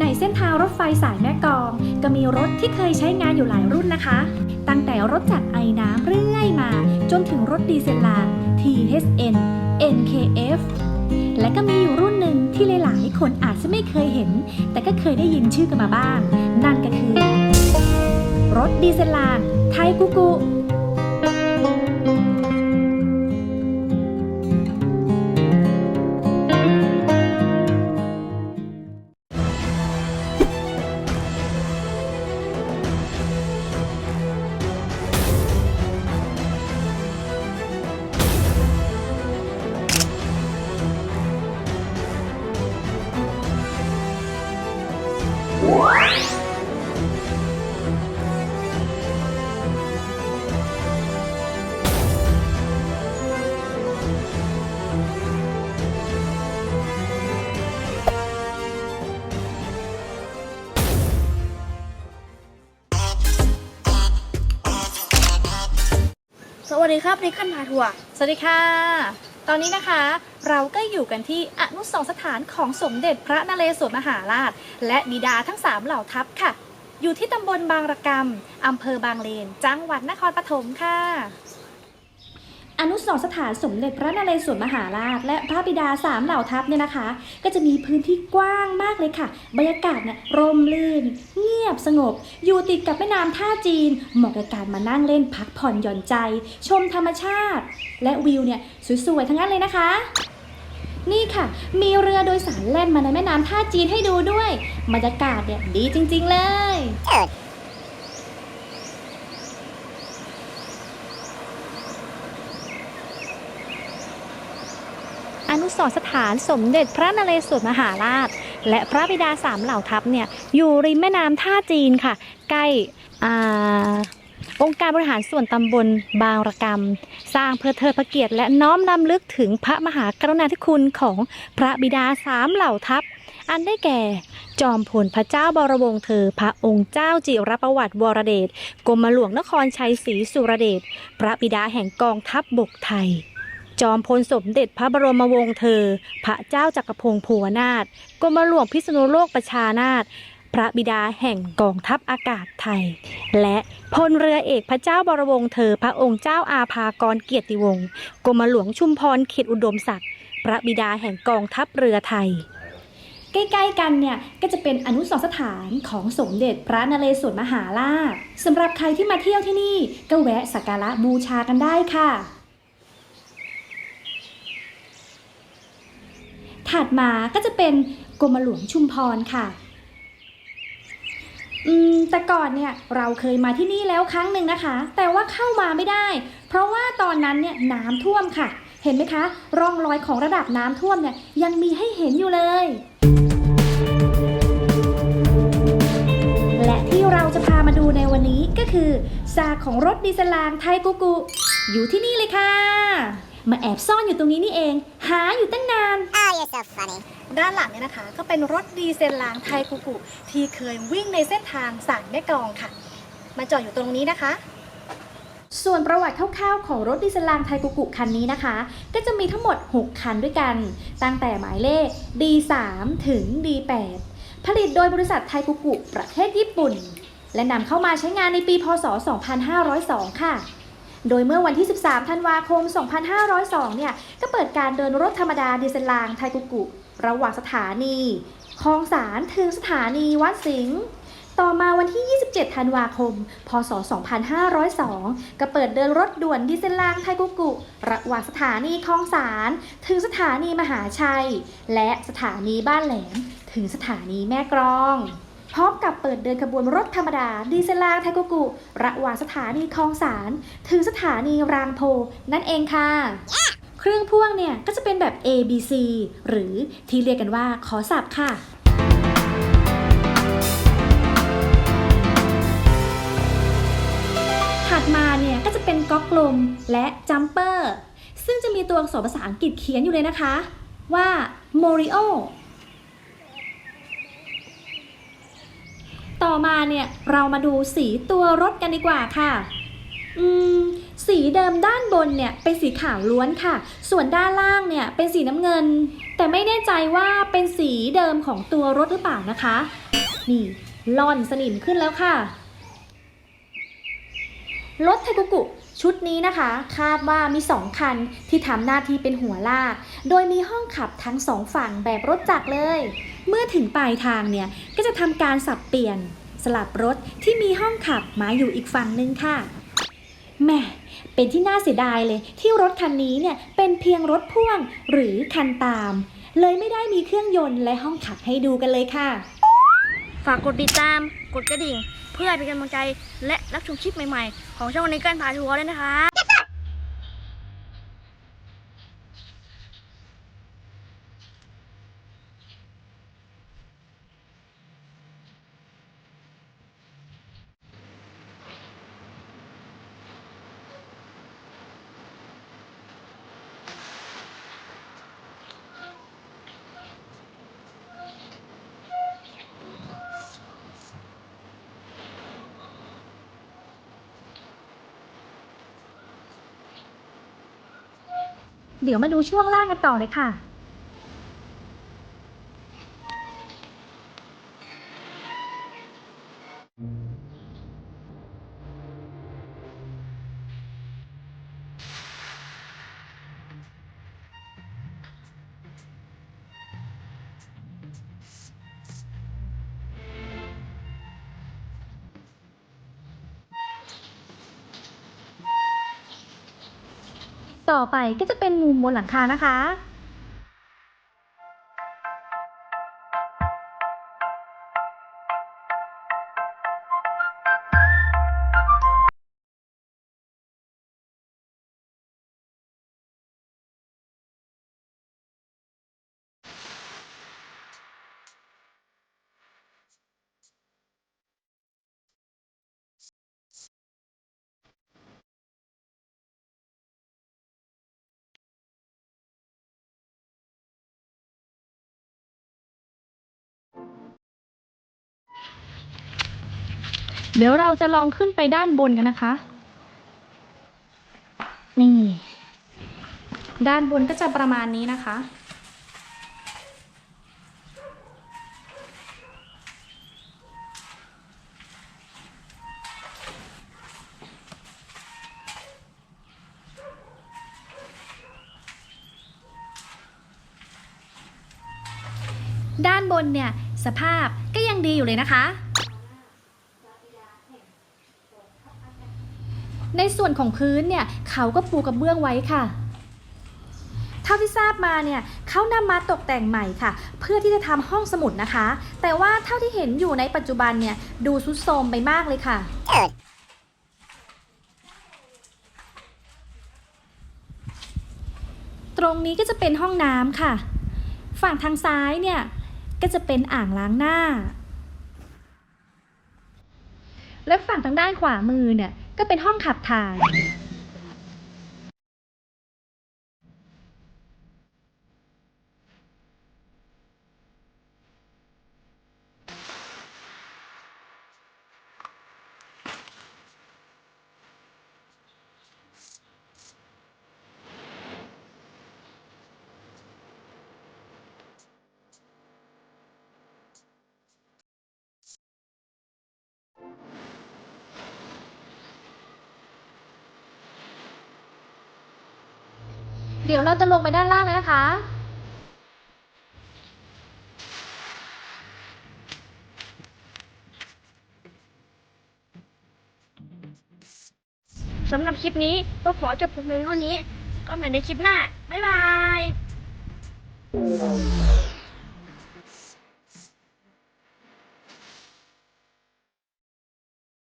ในเส้นทางรถไฟสายแม่กอง ก็มีรถที่เคยใช้งานอยู่หลายรุ่นนะคะ ตั้งแต่รถจากไอน้ำเรื่อยมา จนถึงรถดีเซลลาง THN NKF และก็มีอยู่รุ่นหนึ่งที่หลายๆ คนอาจจะไม่เคยเห็น แต่ก็เคยได้ยินชื่อกันมาบ้าง นั่นก็คือ รถดีเซลลางไทยกุกุ สวัสดีครับนิคันพาทัวร์สวัสดีค่ะ ตอนนี้นะคะเราก็อยู่กันที่อนุสรณ์สถานของสมเด็จพระนเรศวรมหาราช และบิดาทั้งสามเหล่าทัพค่ะ อยู่ที่ตำบลบางระกำอำเภอบางเลน จังหวัดนครปฐมค่ะ อนุสรณ์สถานสมเด็จพระนเรศวรมหาราช และพระบิดาสามเหล่าทัพเนี่ยนะคะ ก็จะมีพื้นที่กว้างมากเลยค่ะ บรรยากาศเนี่ยร่มรื่น เงียบสงบ อยู่ติดกับแม่น้ำท่าจีน เหมาะกับการมานั่งเล่นพักผ่อนหย่อนใจ ชมธรรมชาติ และวิวเนี่ยสวยๆทั้งนั้นเลยนะคะนี่ค่ะ มีเรือโดยสารแล่นมาในแม่น้ำท่าจีนให้ดูด้วย บรรยากาศเนี่ยดีจริง ๆ เลย สรสถานสมเด็จพระนเรศวรมหาราช และพระบิดาสามเหล่าทัพเนี่ยอยู่ริมแม่น้ำท่าจีนค่ะ ใกล้องค์การบริหารส่วนตำบลบางระกำสร้างเพื่อเทิดพระเกียรติและน้อมนำลึกถึงพระมหากรุณาธิคุณของพระบิดาสามเหล่าทัพ อันได้แก่จอมพลพระเจ้าบรวงศ์เธอ พระองค์เจ้าจิรประวัติวรเดชกรมหลวงนครชัยศรีสุรเดชพระบิดาแห่งกองทัพบบกไทย จอมพลสมเด็จพระบรมวงศ์เธอ พระเจ้าจักรพงศ์ภูวนาถกรมหลวงพิษณุโลกประชานาถพระบิดาแห่งกองทัพอากาศไทย และพลเรือเอกพระเจ้าบรวงศ์เธอ พระองค์เจ้าอาภากรเกียรติวงศ์กรมหลวงชุมพรเขตอุดมศักดิ์พระบิดาแห่งกองทัพเรือไทย ใกล้ๆกันเนี่ยก็จะเป็นอนุสรสถานของสมเด็จพระนเรศวรมหาราชสำหรับใครที่มาเที่ยวที่นี่ก็แวะสักการะบูชากันได้ค่ะ ถัดมาก็จะเป็นกรมหลวงชุมพรค่ะอืมแต่ก่อนเนี่ยเราเคยมาที่นี่แล้วครั้งหนึ่งนะคะ แต่ว่าเข้ามาไม่ได้ เพราะว่าตอนนั้นเนี่ยน้ำท่วมค่ะ เห็นไหมคะ ร่องรอยของระดับน้ำท่วมเนี่ยยังมีให้เห็นอยู่เลย และที่เราจะพามาดูในวันนี้ก็คือซากของรถดีเซลลางไทยกุกุ อยู่ที่นี่เลยค่ะ มาแอบซ่อนอยู่ตรงนี้นี่เอง หาอยู่ตั้งนาน Oh, you're so funny. ด้านหลังเนี่ยนะคะ ก็เป็นรถดีเซลลางไทยกุกุที่เคยวิ่งในเส้นทางสายแม่กลองค่ะ มาจอดอยู่ตรงนี้นะคะ ส่วนประวัติคร่าวๆ ของรถดีเซลลางไทยกุกุคันนี้นะคะ ก็จะมีทั้งหมด 6 คันด้วยกัน ตั้งแต่หมายเลข D3 ถึง D8 ผลิตโดยบริษัทไทยกุกุประเทศญี่ปุ่น และนำเข้ามาใช้งานในปีพศ 2502 ค่ะ โดยเมื่อวันที่ 13 ธันวาคม 2502 เนี่ย ก็เปิดการเดินรถธรรมดาดีเซลรางไทยกุกุ ระหว่างสถานีคลองสารถึงสถานีวัดสิงห์ต่อมาวันที่ 27 ธันวาคม พศ 2502 ก็เปิดเดินรถด่วนดีเซลรางไทยกุกุ ระหว่างสถานีคลองสารถึงสถานีมหาชัย และสถานีบ้านแหลม ถึงสถานีแม่กลอง พร้อมกับเปิดเดินขบวนรถธรรมดา ดีเซลลางไทยกุกุ ระหว่างสถานีคลองสารถึงสถานีรางโพ นั่นเองค่ะเครื่องพ่วงเนี่ย ก็จะเป็นแบบ A B C หรือที่เรียกกันว่าขอสับค่ะถัดมาเนี่ย ก็จะเป็นก๊อกลมและจัมเปอร์ซึ่งจะมีตัวอักษรภาษาอังกฤษเขียนอยู่เลยนะคะ ว่า Morio ต่อมาเนี่ยเรามาดูสีตัวรถกันดีกว่าค่ะอืมสีเดิมด้านบนเนี่ยเป็นสีขาวล้วนค่ะ ส่วนด้านล่างเนี่ยเป็นสีน้ำเงิน แต่ไม่แน่ใจว่าเป็นสีเดิมของตัวรถหรือเปล่านะคะ นี่ล่อนสนิมขึ้นแล้วค่ะ รถไทกุกุชุดนี้นะคะ คาดว่ามี 2 คันที่ทำหน้าที่เป็นหัวลาก โดยมีห้องขับทั้งสองฝั่งแบบรถจักรเลย เมื่อถึงปลายทางเนี่ย ก็จะทำการสับเปลี่ยน สลับรถที่มีห้องขับมาอยู่อีกฝั่งหนึ่งค่ะแหม่เป็นที่น่าเสียดายเลยที่รถคันนี้เนี่ยเป็นเพียงรถพ่วงหรือคันตาม เลยไม่ได้มีเครื่องยนต์และห้องขับให้ดูกันเลยค่ะ ฝากกดติดตาม กดกระดิ่ง เพื่อเป็นกำลังใจและรับชมคลิปใหม่ๆ ของช่องนี้กันพาทัวร์ด้วยนะคะ เดี๋ยวมาดูช่วงล่างกันต่อเลยค่ะ ต่อไปก็จะเป็นมุมบนหลังคานะคะ เดี๋ยวเราจะลองขึ้นไปด้านบนกันนะคะ นี่ ด้านบนก็จะประมาณนี้นะคะ ด้านบนเนี่ย สภาพก็ยังดีอยู่เลยนะคะ ในส่วนของพื้นเนี่ยเขาก็ปูกระเบื้องไว้ค่ะเท่าที่ทราบมาเนี่ยเขานำมาตกแต่งใหม่ค่ะ เพื่อที่จะทำห้องสมุดนะคะ แต่ว่าเท่าที่เห็นอยู่ในปัจจุบันเนี่ยดูซุดโทรมไปมากเลยค่ะตรงนี้ก็จะเป็นห้องน้ำค่ะ ฝั่งทางซ้ายเนี่ยก็จะเป็นอ่างล้างหน้า และฝั่งทางด้านขวามือเนี่ย ก็เป็นห้องขับถ่าย ดี๋ยวเราจะลงไปด้านล่างเลยนะคะ สำหรับคลิปนี้ก็ขอจบเพียงเท่านี้ ก็เหม่ในคลิปหน้า บ๊ายบาย